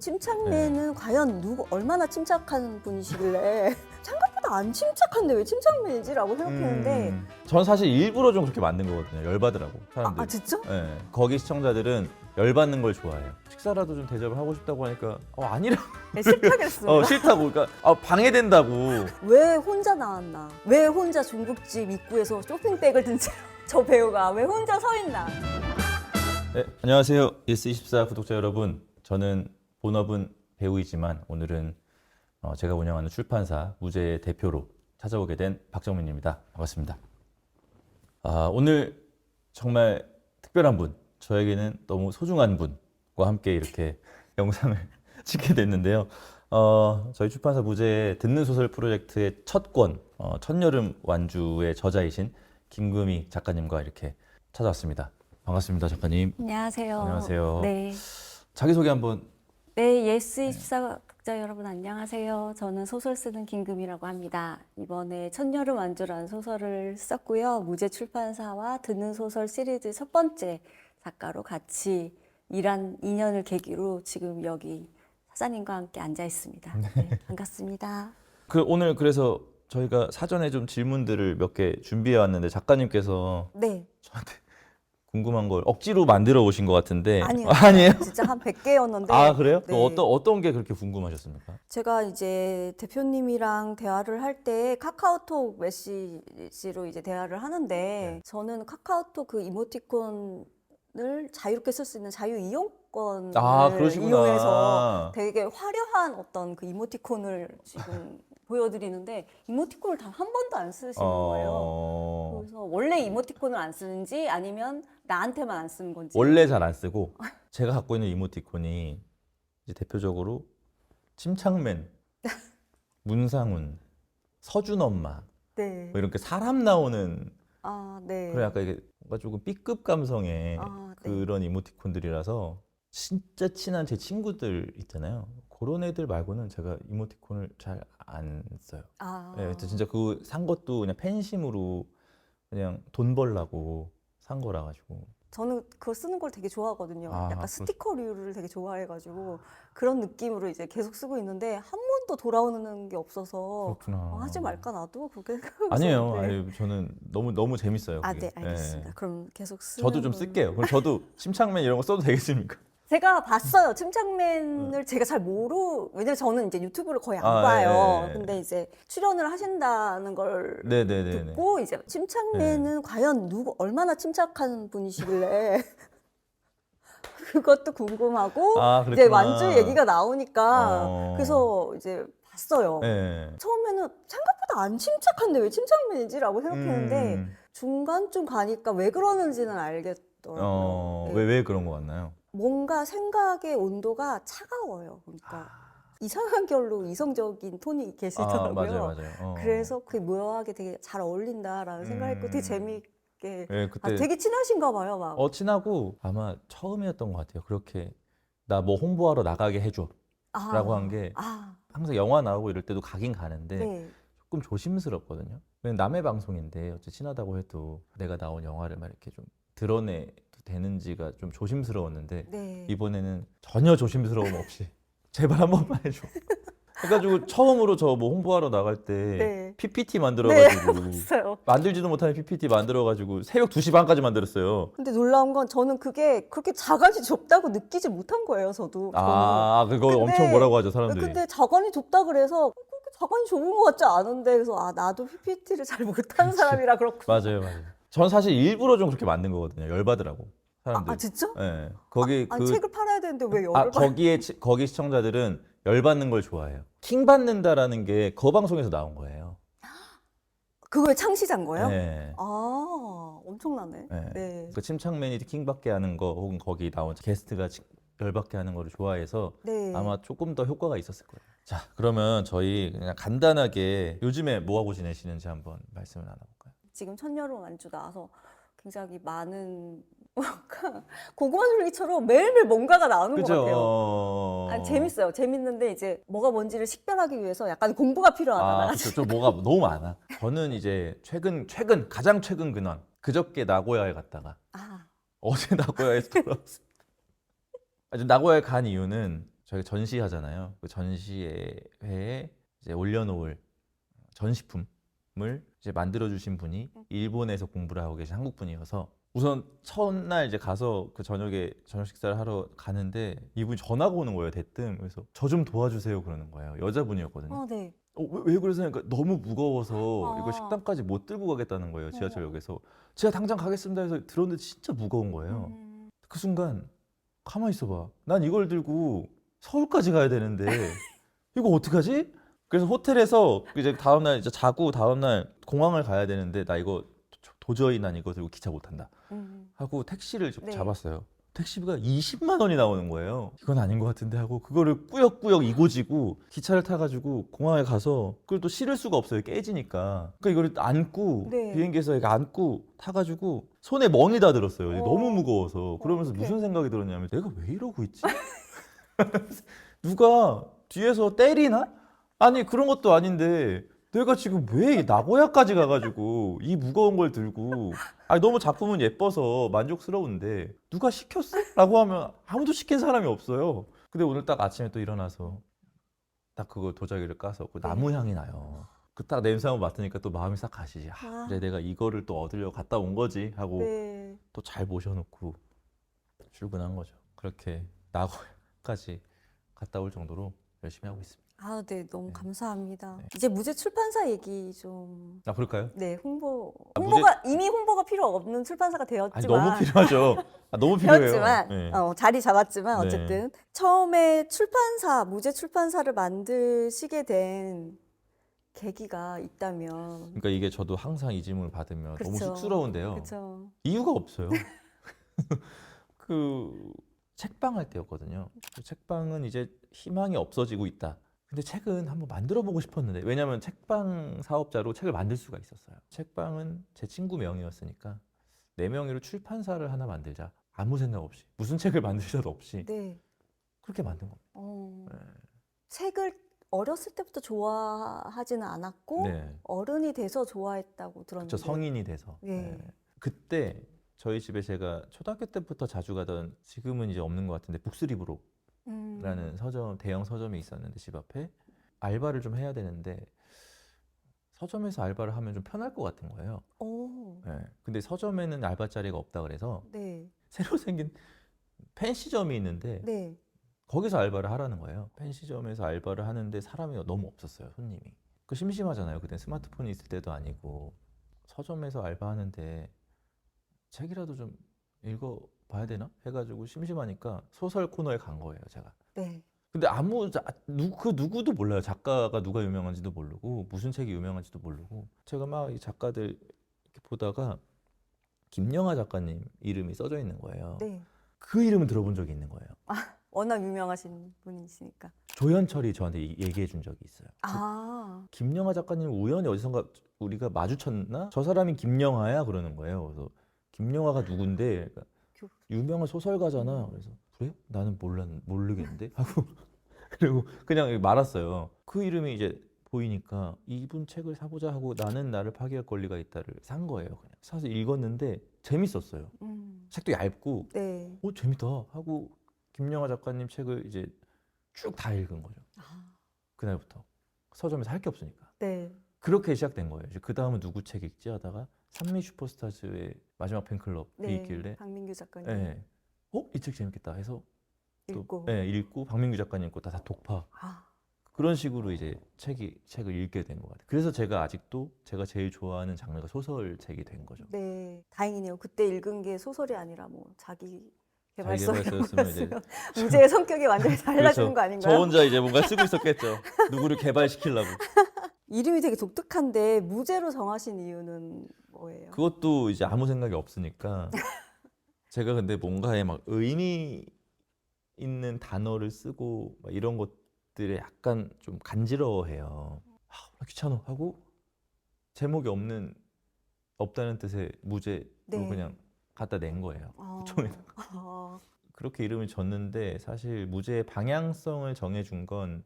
침착맨은 과연 누구 얼마나 침착한 분이시길래 생각보다 안 침착한데 왜 침착맨이지라고 생각했는데 음, 전 사실 일부러 좀 그렇게 만든 거거든요. 열받으라고 아, 사람들. 아 진짜? 예, 거기 시청자들은 열받는 걸 좋아해요. 식사라도 좀 대접을 하고 싶다고 하니까 어 아니라 네, 싫다겠습니다. 어 싫다고 그러니까 아, 방해된다고. 왜 혼자 나왔나? 왜 혼자 중국집 입구에서 쇼핑백을 든 채 저 배우가 왜 혼자 서 있나? 네, 안녕하세요. 예스24 구독자 여러분. 저는 본업은 배우이지만 오늘은 어, 제가 운영하는 출판사 무제의 대표로 찾아오게 된 박정민입니다. 반갑습니다. 아, 오늘 정말 특별한 분, 저에게는 너무 소중한 분과 함께 이렇게 영상을 찍게 됐는데요. 어, 저희 출판사 무제의 듣는 소설 프로젝트의 첫 권, 어, 첫여름 완주의 저자이신 김금희 작가님과 이렇게 찾아왔습니다. 반갑습니다, 작가님. 안녕하세요. 안녕하세요. 네. 자기소개 한번 네, 예스24 극자 여러분 안녕하세요. 저는 소설 쓰는 김금이라고 합니다. 이번에 첫여름 완주라는 소설을 썼고요. 무제 출판사와 듣는 소설 시리즈 첫 번째 작가로 같이 일한 인연을 계기로 지금 여기 사장님과 함께 앉아 있습니다. 네, 반갑습니다. 그 오늘 그래서 저희가 사전에 좀 질문들을 몇 개 준비해 왔는데 작가님께서 네, 저한테 궁금한 걸 억지로 만들어 오신 것 같은데 아니요. 아니에요? 진짜 한 100개였는데 아 그래요? 또 네. 어떤 어떤 게 그렇게 궁금하셨습니까? 제가 이제 대표님이랑 대화를 할 때 카카오톡 메시지로 이제 대화를 하는데 네. 저는 카카오톡 그 이모티콘을 자유롭게 쓸 수 있는 자유 이용권을 아 그러시구나. 이용해서 되게 화려한 어떤 그 이모티콘을 지금 보여드리는데 이모티콘을 단 한 번도 안 쓰시는 거예요. 어... 그래서 원래 이모티콘을 안 쓰는지 아니면 나한테만 안 쓰는 건지. 원래 잘 안 쓰고 제가 갖고 있는 이모티콘이 이제 대표적으로 침착맨, 문상훈, 서준 엄마 네. 뭐 이렇게 사람 나오는 아, 네. 그런 약간 이게 뭔가 조금 B급 감성의 아, 네. 그런 이모티콘들이라서 진짜 친한 제 친구들 있잖아요. 그런 애들 말고는 제가 이모티콘을 잘 안 써요. 아. 네, 진짜 그 산 것도 그냥 팬심으로 그냥 돈 벌라고 산 거라 가지고. 저는 그거 쓰는 걸 되게 좋아하거든요. 아, 약간 그렇- 스티커류를 되게 좋아해가지고 그런 느낌으로 이제 계속 쓰고 있는데 한 번도 돌아오는 게 없어서 그렇구나. 어, 하지 말까 나도 그렇게 생각하고 아니에요. 아니, 저는 너무 너무 재밌어요. 아, 그게. 네, 알겠습니다. 네. 그럼 계속 쓰는 저도 좀 걸로. 쓸게요. 그럼 저도 침착맨 이런 거 써도 되겠습니까? 제가 봤어요. 침착맨을 제가 잘 모르. 왜냐면 저는 이제 유튜브를 거의 안 아, 봐요. 예, 예. 근데 이제 출연을 하신다는 걸 네, 네, 네, 네. 듣고 이제 침착맨은 과연 누구 얼마나 침착한 분이시길래 그것도 궁금하고 아, 이제 그랬구나. 완주 얘기가 나오니까 어. 그래서 이제 봤어요. 네. 처음에는 생각보다 안 침착한데 왜 침착맨이지라고 생각했는데 음, 중간쯤 가니까 왜 그러는지는 알겠더라고요. 어, 네. 왜, 왜 그런 거 같나요? 뭔가 생각의 온도가 차가워요. 그러니까 이상한 결로 이성적인 톤이 아, 계시더라고요. 맞아요, 맞아요. 어. 그래서 그게 묘하게 되게 잘 어울린다라는 생각했고 되게 음. 재미있게 네, 아, 그때 되게 친하신가 봐요, 막. 어 친하고 아마 처음이었던 것 같아요. 그렇게 나 뭐 홍보하러 나가게 해줘라고 아, 한 게 아, 항상 영화 나오고 이럴 때도 가긴 가는데 네. 조금 조심스럽거든요. 왜냐면 남의 방송인데 어째 친하다고 해도 내가 나온 영화를 막 이렇게 좀 드러내도 되는지가 좀 조심스러웠는데 네. 이번에는 전혀 조심스러움 없이 제발 한 번만 해줘. 그래가지고 처음으로 저 뭐 홍보하러 나갈 때 네. PPT 네, 만들어가지고 봤어요. 만들지도 못하는 PPT 만들어가지고 새벽 2시 반까지 만들었어요. 근데 놀라운 건 저는 그게 그렇게 자간이 좁다고 느끼지 못한 거예요, 저도. 아, 그거 근데- 엄청 뭐라고 하죠. 사람들이. 근데 자간이 좁다 그래서 그렇게 자간이 좁은 것 같지 않은데 그래서 아 나도 PPT를 잘 못하는 사람이라 그렇구나. 맞아요, 맞아요. 전 사실 일부러 좀 그렇게 만든 거거든요. 열받으라고 사람들. 아, 아 진짜? 예. 거기 아니 그 책을 팔아야 되는데 왜 열을 아, 받 거기에 치- 거기 시청자들은 열받는 걸 좋아해요. 킹 받는다라는 게그 방송에서 나온 거예요. 그거에 창시자인 거예요? 네. 아 엄청나네. 네. 네. 그 침착맨이 킹 받게 하는 거 혹은 거기 나온 게스트가 치- 열받게 하는 거를 좋아해서 네. 아마 조금 더 효과가 있었을 거예요. 자, 그러면 저희 그냥 간단하게 요즘에 뭐 하고 지내시는지 한번 말씀을 나눠볼까요? 지금 천여름 완주 나와서 굉장히 많은 뭔가 고구마 줄기처럼 매일매일 뭔가가 나오는 것 같아요. 어... 아, 재밌어요. 재밌는데 이제 뭐가 뭔지를 식별하기 위해서 약간 공부가 필요하잖아요. 아. 좀 뭐가 너무 많아. 저는 이제 최근 최근 가장 최근 근황. 그저께 나고야에 갔다가 아, 어제 나고야에서 돌아왔습니다. 아주 나고야에 간 이유는 저희가 전시하잖아요. 그 전시회에 이제 올려놓을 전시품 을 이제 만들어 주신 분이 일본에서 공부를 하고 계신 한국 분이어서 우선 첫날 이제 가서 그 저녁에 저녁 식사를 하러 가는데 이분이 전화가 오는 거예요 대뜸. 그래서 저 좀 도와주세요 그러는 거예요. 여자분이었거든요. 어, 네. 어, 왜, 왜 그러세요? 그러니까 너무 무거워서 아. 이거 식당까지 못 들고 가겠다는 거예요 지하철역에서. 제가 당장 가겠습니다 해서 들었는데 진짜 무거운 거예요. 음, 그 순간 가만히 있어봐. 난 이걸 들고 서울까지 가야 되는데 이거 어떡하지? 그래서 호텔에서 이제 다음날 이제 자고 다음날 공항을 가야 되는데 나 이거 도- 도저히 난 이거 들고 기차 못 탄다 음. 하고 택시를 좀 네. 잡았어요. 택시비가 20만 원이 나오는 거예요. 이건 아닌 것 같은데 하고 그거를 꾸역꾸역 이고지고 기차를 타가지고 공항에 가서 그걸 또 실을 수가 없어요. 깨지니까. 그러니까 이거를 안고 네. 비행기에서 이거 안고 타가지고 손에 멍이 다 들었어요. 어. 너무 무거워서. 그러면서 어떡해. 무슨 생각이 들었냐면 내가 왜 이러고 있지? 누가 뒤에서 때리나? 아니 그런 것도 아닌데 내가 지금 왜 나고야까지 가가지고 이 무거운 걸 들고 아니 너무 작품은 예뻐서 만족스러운데 누가 시켰어? 라고 하면 아무도 시킨 사람이 없어요 근데 오늘 딱 아침에 또 일어나서 딱 그거 도자기를 까서 그 나무 향이 나요 그 딱 냄새 한번 맡으니까 또 마음이 싹 가시지 아, 아. 그래 내가 이거를 또 얻으려고 갔다 온 거지 하고 네. 또 잘 모셔놓고 출근한 거죠 그렇게 나고야까지 갔다 올 정도로 열심히 하고 있습니다 아, 네. 너무 네. 감사합니다. 네. 이제 무제 출판사 얘기 좀아 그럴까요? 네, 홍보. 아, 홍보가 이미 홍보가 필요 없는 출판사가 아니 되었지만 너무 필요하죠. 아, 너무 필요해요. 되었지만 네. 어, 자리 잡았지만 네. 어쨌든 처음에 출판사 무제 출판사를 만드시게 된 계기가 있다면 그러니까 이게 저도 항상 이 질문을 받으면 너무 그쵸. 쑥스러운데요. 그렇죠. 이유가 없어요. 그 책방 할 때였거든요. 그 책방은 이제 희망이 없어지고 있다. 근데 책은 한번 만들어 보고 싶었는데 왜냐하면 책방 사업자로 책을 만들 수가 있었어요. 책방은 제 친구 명의였으니까 내 명의로 출판사를 하나 만들자. 아무 생각 없이 무슨 책을 만들 필요도 없이 네. 그렇게 만든 겁니다. 어, 네. 책을 어렸을 때부터 좋아하지는 않았고 네. 어른이 돼서 좋아했다고 들었는데 그렇죠 성인이 돼서 네. 네. 그때 저희 집에 제가 초등학교 때부터 자주 가던 지금은 이제 없는 것 같은데 북스리브로 라는 음, 서점 대형 서점이 있었는데 집 앞에 알바를 좀 해야 되는데 서점에서 알바를 하면 좀 편할 것 같은 거예요. 오, 네. 근데 서점에는 알바 자리가 없다 그래서 네, 새로 생긴 펜시점이 있는데 네, 거기서 알바를 하라는 거예요. 펜시점에서 알바를 하는데 사람이 너무 없었어요, 손님이. 그 심심하잖아요. 그때 스마트폰이 있을 때도 아니고 서점에서 알바하는데 책이라도 좀 읽어봐야 되나 해가지고 심심하니까 소설 코너에 간 거예요, 제가. 네. 근데 아무 자- 누, 그 누구도 몰라요. 작가가 누가 유명한지도 모르고 무슨 책이 유명한지도 모르고 제가 막 이 작가들 이렇게 보다가 김영하 작가님 이름이 써져 있는 거예요. 네. 그 이름은 들어본 적이 있는 거예요. 워낙 유명하신 분이시니까. 조현철이 저한테 이- 얘기해 준 적이 있어요. 아, 김영하 작가님 우연히 어디선가 우리가 마주쳤나? 저 사람이 김영하야 그러는 거예요. 그래서 김영하가 누군데? 그러니까 교- 유명한 소설가잖아. 그래서 그래요? 나는 몰랐 모르겠는데 하고 그리고 그냥 말았어요. 그 이름이 이제 보이니까 이분 책을 사보자 하고 나는 나를 파괴할 권리가 있다를 산 거예요. 그냥 사서 읽었는데 재밌었어요. 음, 책도 얇고 네. 오 재밌다 하고 김영하 작가님 책을 이제 쭉 다 읽은 거죠. 아, 그날부터 서점에서 할 게 없으니까 네. 그렇게 시작된 거예요. 그 다음은 누구 책 읽지 하다가 산미 슈퍼스타즈의 마지막 팬클럽이 네. 있길래 박민규 작가님 예. 어? 이 책 재밌겠다 해서 또 읽고. 예, 읽고 박민규 작가님 거다 독파 아, 그런 식으로 이제 책이 책을 읽게 된 것 같아요. 그래서 제가 아직도 제가 제일 좋아하는 장르가 소설책이 된 거죠. 네. 다행이네요. 그때 읽은 게 소설이 아니라 뭐 자기 자기 개발서 개발서였으면 이제 문제의 성격이 완전히 달라지는 그렇죠. 거 아닌가요? 저 혼자 이제 뭔가 쓰고 있었겠죠. 누구를 개발시키려고. 이름이 되게 독특한데 무제로 정하신 이유는 뭐예요? 그것도 이제 아무 생각이 없으니까 제가 근데 뭔가에 막 의미 있는 단어를 쓰고 막 이런 것들에 약간 좀 간지러워해요. 아, 나 귀찮아 하고 제목이 없는 없다는 뜻의 무제로 네. 그냥 갖다 낸 거예요. 아, 총에다가. 아, 그렇게 이름을 줬는데 사실 무제의 방향성을 정해준 건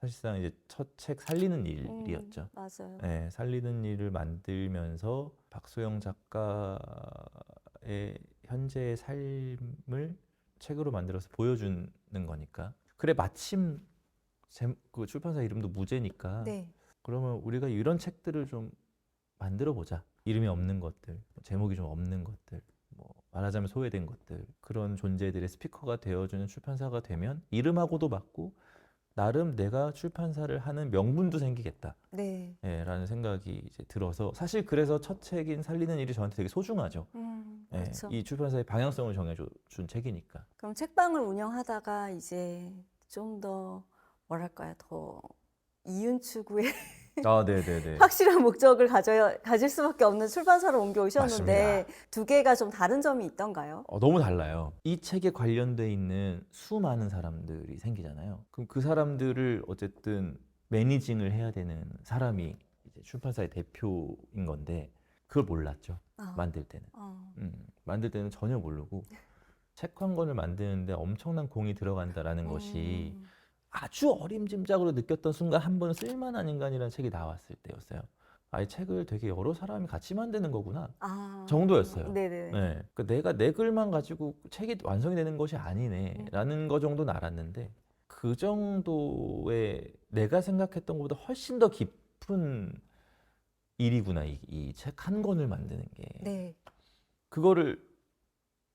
사실상 이제 첫 책 살리는 음, 일이었죠. 맞아요. 네, 살리는 일을 만들면서 박소영 작가의 현재의 삶을 책으로 만들어서 보여주는 거니까 그래 마침 제, 그 출판사 이름도 무제니까 네. 그러면 우리가 이런 책들을 좀 만들어 보자. 이름이 없는 것들, 제목이 좀 없는 것들, 뭐 말하자면 소외된 것들 그런 존재들의 스피커가 되어주는 출판사가 되면 이름하고도 맞고 나름 내가 출판사를 하는 명분도 생기겠다. 네. 예, 라는 생각이 이제 들어서 사실 그래서 첫 책인 살리는 일이 저한테 되게 소중하죠. 음, 예, 그렇죠. 이 출판사의 방향성을 정해준 책이니까. 그럼 책방을 운영하다가 이제 좀 더 뭐랄까요, 더 이윤 추구에 아, 네, 네, 네. 확실한 목적을 가져야 가질 수밖에 없는 출판사로 옮겨 오셨는데 맞습니다. 두 개가 좀 다른 점이 있던가요? 어, 너무 달라요. 이 책에 관련돼 있는 수많은 사람들이 생기잖아요. 그럼 그 사람들을 어쨌든 매니징을 해야 되는 사람이 이제 출판사의 대표인 건데 그걸 몰랐죠. 아, 만들 때는. 어, 음, 만들 때는 전혀 모르고 책 한 권을 만드는데 엄청난 공이 들어간다라는 것이 음, 아주 어림짐작으로 느꼈던 순간 한 번 쓸만한 인간이라는 책이 나왔을 때였어요. 아, 이 책을 되게 여러 사람이 같이 만드는 거구나. 아, 정도였어요. 네네. 네. 그 내가 내 글만 가지고 책이 완성이 되는 것이 아니네라는 거 정도는 알았는데 그 정도의 내가 생각했던 것보다 훨씬 더 깊은 일이구나 이 책 한 권을 만드는 게 네. 그거를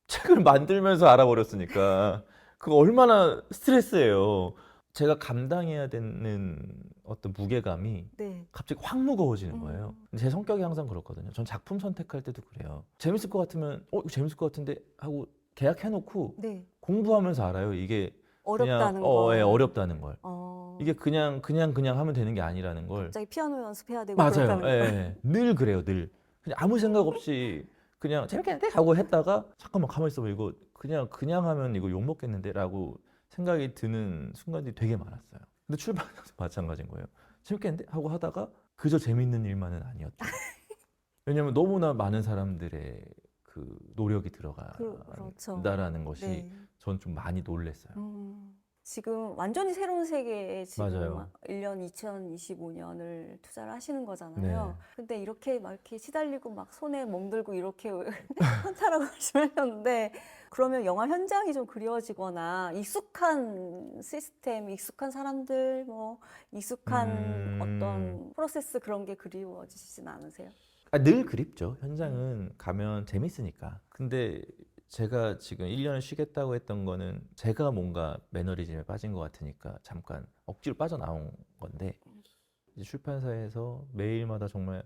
책을 만들면서 알아버렸으니까 그거 얼마나 스트레스예요. 제가 감당해야 되는 어떤 무게감이 네. 갑자기 확 무거워지는 음. 거예요. 제 성격이 항상 그렇거든요. 전 작품 선택할 때도 그래요. 재밌을 것 같으면 어 이거 재밌을 것 같은데 하고 계약해놓고 네. 공부하면서 알아요. 이게 어렵다는 그냥, 거. 어, 예, 어렵다는 걸. 어, 이게 그냥 그냥 그냥 하면 되는 게 아니라는 걸. 갑자기 피아노 연습해야 되고 맞아요. 예, 거. 예. 늘 그래요. 늘 그냥 아무 생각 없이 그냥 재밌겠는데 하고 했다가 잠깐만 가만 있어봐 이거 그냥 그냥 하면 이거 욕 먹겠는데라고 생각이 드는 순간들이 되게 많았어요. 근데 출판사도 마찬가지인 거예요. 재밌겠는데 하고 하다가 그저 재밌는 일만은 아니었죠. 왜냐면 너무나 많은 사람들의 그 노력이 그- 그렇죠. 들어간다라는 것이 네. 전좀 많이 놀랬어요. 음, 지금 완전히 새로운 세계에 지금 맞아요. 1년 2025년을 투자를 하시는 거잖아요. 네. 근데 이렇게 막 이렇게 시달리고 막 손에 멍들고 이렇게 현타라고 말씀하셨는데 그러면 영화 현장이 좀 그리워지거나 익숙한 시스템, 익숙한 사람들, 뭐 익숙한 음. 어떤 프로세스 그런 게 그리워지진 않으세요? 아, 늘 그립죠. 현장은 가면 재밌으니까. 근데 제가 지금 1년을 쉬겠다고 했던 거는 제가 뭔가 매너리즘에 빠진 것 같으니까 잠깐 억지로 빠져나온 건데 이제 출판사에서 매일마다 정말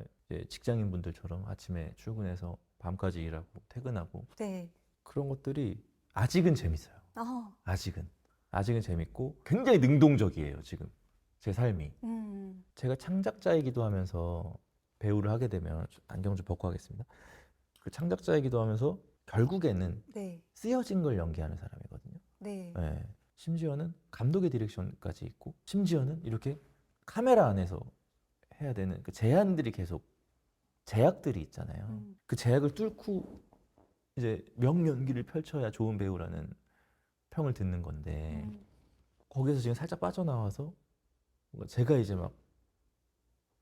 직장인 분들처럼 아침에 출근해서 밤까지 일하고 퇴근하고 네. 그런 것들이 아직은 재밌어요. 아, 아직은. 아직은 재밌고 굉장히 능동적이에요, 지금. 제 삶이. 음, 제가 창작자이기도 하면서 배우를 하게 되면 안경 좀 벗고 하겠습니다. 그 창작자이기도 하면서 결국에는 네, 쓰여진 걸 연기하는 사람이거든요. 네, 예. 심지어는 감독의 디렉션까지 있고 심지어는 이렇게 카메라 안에서 해야 되는 그 제한들이 계속 제약들이 있잖아요. 음. 그 제약을 뚫고 이제 명연기를 펼쳐야 좋은 배우라는 평을 듣는 건데 음, 거기서 지금 살짝 빠져나와서 제가 이제 막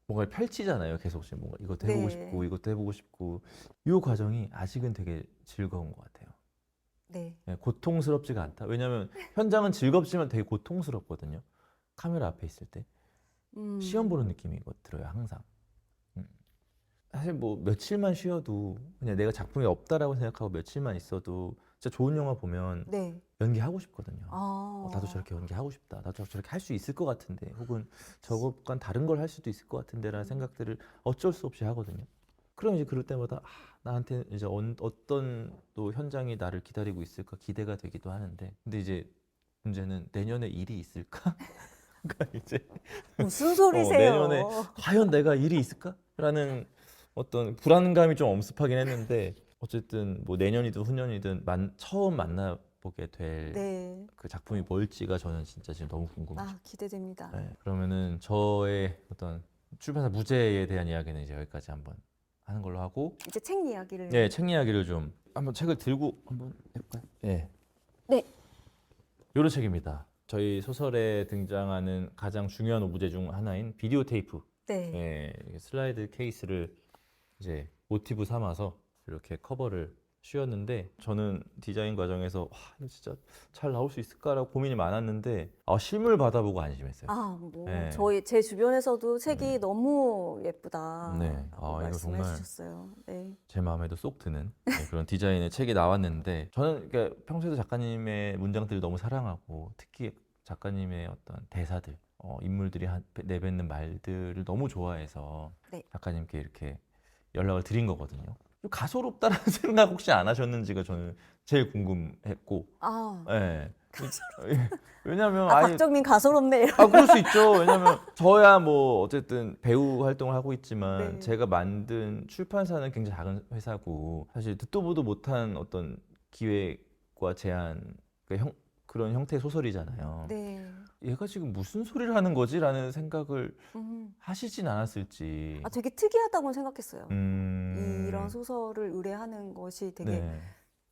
뭔가를 펼치잖아요. 계속 지금 뭔가 이것도 해보고 네. 싶고 이것도 해보고 싶고 이 과정이 아직은 되게 즐거운 것 같아요. 네, 예, 고통스럽지가 않다. 왜냐하면 현장은 즐겁지만 되게 고통스럽거든요. 카메라 앞에 있을 때 음, 시험 보는 느낌이 거- 들어요. 항상. 음. 사실 뭐 며칠만 쉬어도 그냥 내가 작품이 없다라고 생각하고 며칠만 있어도 진짜 좋은 영화 보면 네, 연기하고 싶거든요. 아, 어, 나도 저렇게 연기하고 싶다. 나도 저렇게 할 수 있을 것 같은데, 혹은 저것과 다른 걸 할 수도 있을 것 같은데라는 생각들을 어쩔 수 없이 하거든요. 그럼 이제 그럴 때마다 아, 나한테 이제 언- 어떤 또 현장이 나를 기다리고 있을까 기대가 되기도 하는데, 근데 이제 문제는 내년에 일이 있을까? 그러니까 이제 무슨 소리세요? 내년에 과연 내가 일이 있을까?라는 어떤 불안감이 좀 엄습하긴 했는데, 어쨌든 뭐 내년이든 후년이든 만, 처음 만나 보게 될 네, 그 작품이 뭘지가 저는 진짜 지금 너무 궁금해요. 아 기대됩니다. 네, 그러면은 저의 어떤 출판사 무죄에 대한 이야기는 이제 여기까지 한번 하는 걸로 하고, 이제 책 이야기를 네, 책 이야기를 좀 한번 책을 들고 한번 해볼까요? 네. 네. 요런 책입니다. 저희 소설에 등장하는 가장 중요한 오브제 중 하나인 비디오 테이프. 네. 네, 슬라이드 케이스를 이제 모티브 삼아서 이렇게 커버를 쉬었는데 저는 디자인 과정에서 와 이거 진짜 잘 나올 수 있을까라고 고민이 많았는데 아, 실물 받아보고 안심했어요. 아, 뭐 네. 저희 제 주변에서도 책이 너무 예쁘다. 네. 아, 이거 말씀해 정말 주셨어요. 네. 제 마음에도 쏙 드는 네, 그런 디자인의 책이 나왔는데 저는 그러니까 평소에도 작가님의 문장들을 너무 사랑하고 특히 작가님의 어떤 대사들 어, 인물들이 한- 내뱉는 말들을 너무 좋아해서 네. 작가님께 이렇게 연락을 드린 거거든요. 좀 가소롭다라는 생각 혹시 안 하셨는지가 저는 제일 궁금했고, 아, 예. 예. 왜냐면 아 아니 박정민 가소롭네. 아 그럴 수 있죠. 왜냐면 저야 뭐 어쨌든 배우 활동을 하고 있지만 네. 제가 만든 출판사는 굉장히 작은 회사고 사실 듣도 보도 못한 어떤 기획과 제안 그 형, 그런 형태의 소설이잖아요. 네. 얘가 지금 무슨 소리를 하는 거지라는 생각을 음. 하시진 않았을지. 아, 되게 특이하다고 생각했어요. 음. 이런 소설을 의뢰하는 것이 되게 네.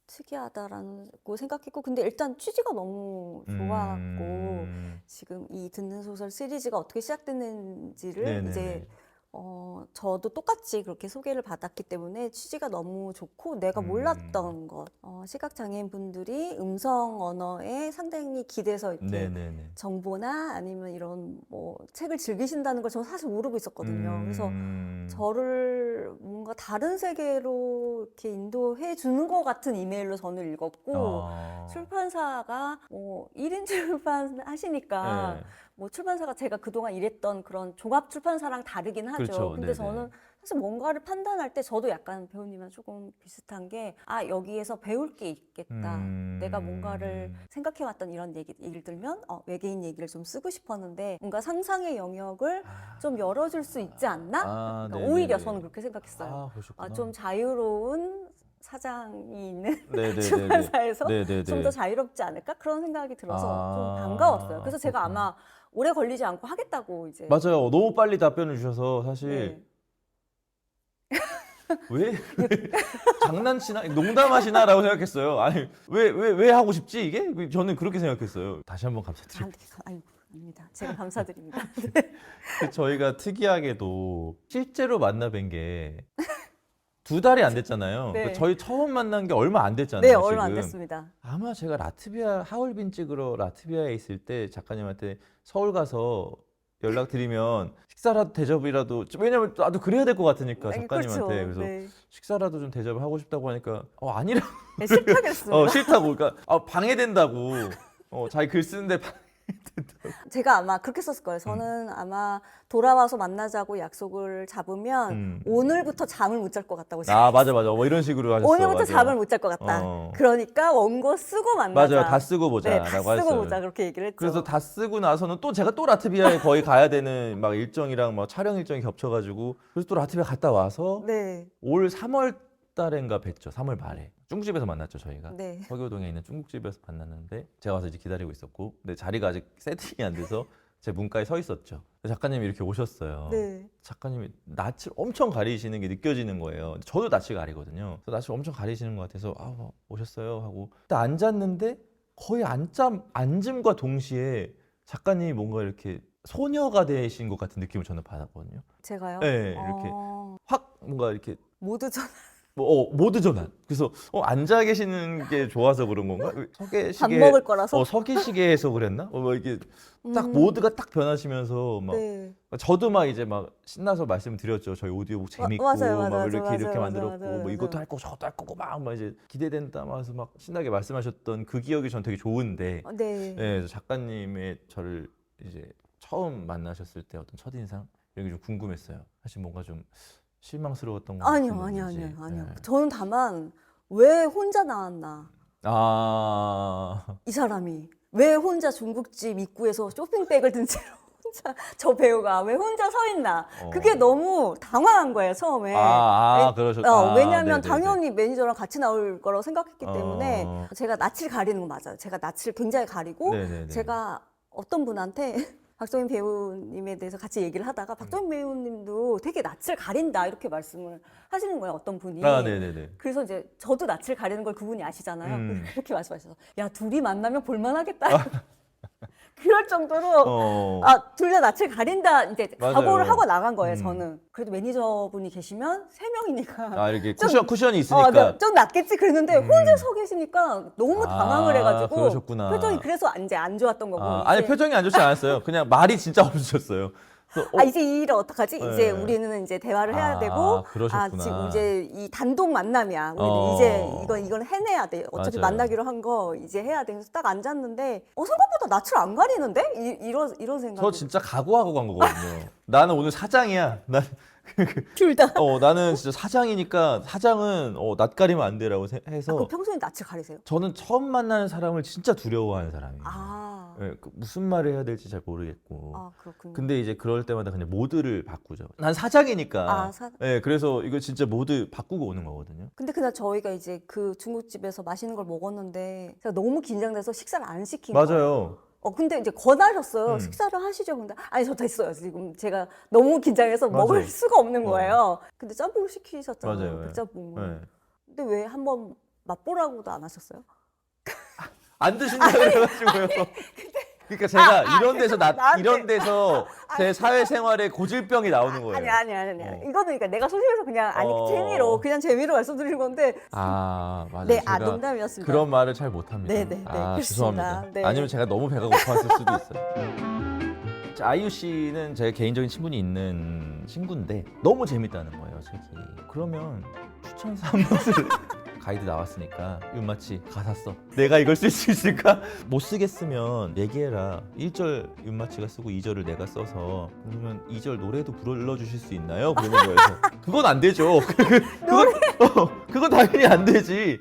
특이하다라고 생각했고, 근데 일단 취지가 너무 좋았고, 음. 지금 이 듣는 소설 시리즈가 어떻게 시작됐는지를 네네네. 이제 어, 저도 똑같이 그렇게 소개를 받았기 때문에 취지가 너무 좋고 내가 음. 몰랐던 것. 어, 시각장애인 분들이 음성 언어에 상당히 기대서 이렇게 네네네. 정보나 아니면 이런 뭐 책을 즐기신다는 걸 저는 사실 모르고 있었거든요. 그래서 음. 저를 뭔가 다른 세계로 이렇게 인도해 주는 것 같은 이메일로 저는 읽었고, 아. 출판사가 뭐 1인 출판 하시니까 네. 뭐 출판사가 제가 그동안 일했던 그런 종합 출판사랑 다르긴 하죠. 그렇죠. 근데 네네. 저는 사실 뭔가를 판단할 때 저도 약간 배우님이랑 조금 비슷한 게 아, 여기에서 배울 게 있겠다. 음. 내가 뭔가를 생각해왔던 이런 얘기, 예를 들면 어, 외계인 얘기를 좀 쓰고 싶었는데 뭔가 상상의 영역을 좀 열어줄 수 있지 않나? 아, 그러니까 네네네. 오히려 저는 그렇게 생각했어요. 아. 아, 좀 자유로운 사장이 있는. 출판사에서. 좀 더 자유롭지 않을까 그런 생각이 들어서 아, 좀 반가웠어요. 그래서 제가 그렇구나. 아마 오래 걸리지 않고 하겠다고 이제 맞아요. 너무 빨리 답변을 주셔서 사실 네. 왜, 왜 장난치나 농담하시나라고 생각했어요. 아니 왜 왜 왜 하고 싶지 이게 저는 그렇게 생각했어요. 다시 한번 감사드립니다. 아, 아유, 아닙니다. 제가 감사드립니다. 저희가 특이하게도 실제로 만나 뵌 게 두 달이 안 됐잖아요. 네. 그러니까 저희 처음 만난 게 얼마 안 됐잖아요. 네, 얼마 안 지금. 됐습니다. 아마 제가 라트비아 하얼빈 찍으러 라트비아에 있을 때 작가님한테 서울 가서 연락 드리면 식사라도 대접이라도 왜냐면 나도 그래야 될 것 같으니까 네, 작가님한테 그렇죠. 그래서 네. 식사라도 좀 대접을 하고 싶다고 하니까 어 아니라 네, 싫다겠습니다. 어 싫다고 그러니까 아, 방해된다고 어 자기 글 쓰는데 방... 제가 아마 그렇게 썼을 거예요. 저는 아마 돌아와서 만나자고 약속을 잡으면 음. 오늘부터 잠을 못 잘 것 같다고 아 맞아 맞아 뭐 이런 식으로 하셨어 오늘부터 맞아요. 잠을 못 잘 것 같다. 어. 그러니까 원고 쓰고 만나자. 맞아요 다 쓰고 네, 보자라고 다 쓰고 하셨어요. 보자 그렇게 얘기를 했죠. 그래서 다 쓰고 나서는 또 제가 또 라트비아에 거의 가야 되는 막 일정이랑 막 촬영 일정이 겹쳐가지고 그래서 또 라트비아 갔다 와서 네, 올 3월 달인가 뵀죠. 3월 말에 중국집에서 만났죠 저희가. 네. 서교동에 있는 중국집에서 만났는데 제가 와서 이제 기다리고 있었고 근데 자리가 아직 세팅이 안 돼서 제 문가에 서 있었죠. 작가님이 이렇게 오셨어요. 네. 작가님이 낯을 엄청 가리시는 게 느껴지는 거예요. 저도 낯을 가리거든요. 그래서 낯을 엄청 가리시는 것 같아서 아 뭐, 오셨어요 하고 딱 앉았는데 거의 앉자 앉음과 동시에 작가님이 뭔가 이렇게 소녀가 되신 것 같은 느낌을 저는 받았거든요. 제가요. 네, 이렇게. 어, 확 뭔가 이렇게 모두 전 뭐 어, 모드 전환. 그래서 어, 앉아 계시는 게 좋아서 그런 건가? 서밥 계시게 먹을 거라서. 어, 서 계시게 해서 그랬나? 어, 뭐 이게 딱 음, 모드가 딱 변하시면서 막 네. 저도 막 이제 막 신나서 말씀드렸죠. 저희 오디오북 재밌고 맞아요, 맞아요, 막 이렇게 맞아요, 이렇게 만들었고 뭐 이것도. 할 거고 저것도 할 거고 막, 막 이제 기대된다 하면서 막 신나게 말씀하셨던 그 기억이 전 되게 좋은데 어, 네. 네, 그래서 작가님의 저를 이제 처음 만나셨을 때 어떤 첫인상 이런 게 좀 궁금했어요. 사실 뭔가 좀 실망스러웠던 거 아니요, 아니요. 아니요, 아니요. 네. 저는 다만 왜 혼자 나왔나? 아, 이 사람이 왜 혼자 중국집 입구에서 쇼핑백을 든 채로 혼자 저 배우가 왜 혼자 서 있나? 그게 어. 너무 당황한 거예요 처음에. 아, 아, 에, 그러셨- 어, 아, 왜냐하면 네네네. 당연히 매니저랑 같이 나올 거라고 생각했기 어. 때문에 제가 낯을 가리는 건 맞아요. 제가 낯을 굉장히 가리고 네네네. 제가 어떤 분한테 박정민 배우님에 대해서 같이 얘기를 하다가 박정민 배우님도 되게 낯을 가린다 이렇게 말씀을 하시는 거예요. 어떤 분이. 아, 네네네. 그래서 이제 저도 낯을 가리는 걸 그분이 아시잖아요. 음. 그렇게 말씀하셔서 야 둘이 만나면 볼만하겠다. 그럴 정도로 어. 아, 둘 다 낯을 가린다 이제 맞아요. 각오를 하고 나간 거예요, 음. 저는. 그래도 매니저분이 계시면 세 명이니까 아 이렇게 좀- 쿠션 쿠션이 어, 있으니까. 네, 좀 낫겠지 그랬는데 음. 혼자 서 계시니까 너무 당황을 아, 해가지고 그러셨구나. 표정이 그래서 이제 안 좋았던 거고 아, 아니 이제, 표정이 안 좋지 않았어요. 그냥 말이 진짜 없으셨어요. 어, 아 이제 이 일을 어떡하지? 네. 이제 우리는 이제 대화를 해야 아, 되고 그러셨구나. 아 지금 이제 이 단독 만남이야. 우리 어. 이제 이건 이건 해내야 돼. 어차피 맞아요. 만나기로 한 거 이제 해야 돼. 그래서 딱 앉았는데 어 생각보다 낯을 안 가리는데? 이, 이런 이런 생각이 저 진짜 각오하고 간 거거든요. 나는 오늘 사장이야. 난 둘 다. 어, 나는 진짜 사장이니까 사장은 어, 낯 가리면 안 돼라고 세- 해서 그 평소에 낯을 가리세요? 저는 처음 만나는 사람을 진짜 두려워하는 사람이에요. 아, 예, 그 무슨 말을 해야 될지 잘 모르겠고. 아 그렇군요. 근데 이제 그럴 때마다 그냥 모드를 바꾸죠. 난 사장이니까. 아, 사- 예, 그래서 이거 진짜 모드 바꾸고 오는 거거든요. 근데 그날 저희가 이제 그 중국집에서 맛있는 걸 먹었는데 제가 너무 긴장돼서 식사를 안 시킨 거예요. 맞아요. 어 근데 이제 권하셨어요. 음. 식사를 하시죠. 근데 아니 저 됐어요. 지금 제가 너무 긴장해서 먹을 맞아요. 수가 없는 어. 거예요. 근데 짬뽕을 시키셨잖아요. 맞아요. 예. 백짬뽕을. 예. 근데 왜 한번 맛보라고도 안 하셨어요? 안 드신다 그래가지고요. 그러니까 제가 아, 아, 이런 데서 나 나한테- 이런 데서 제 사회생활에 고질병이 나오는 거예요. 아니 아니 아니 아니. 어. 이거는 그러니까 내가 소심해서 그냥 아니 어. 재미로 그냥 재미로 말씀드리는 건데 아 맞아요. 네, 아 제가 농담이었습니다. 그런 말을 잘 못합니다. 네, 네, 네, 아 그렇습니다. 죄송합니다. 네. 아니면 제가 너무 배가 고팠을 수도 있어요. 자, 아이유 씨는 제 개인적인 친분이 있는 친구인데 너무 재밌다는 거예요, 책이. 그러면 추천사 한 번을 가이드 나왔으니까 윤마치 가사 써. 내가 이걸 쓸 수 있을까? 못 쓰겠으면 얘기해라. 1절 윤마치가 쓰고 2절을 내가 써서 그러면 2절 노래도 불러주실 수 있나요? 그러는. 그래서 그건 안 되죠. 그건, 어, 그건 당연히 안 되지.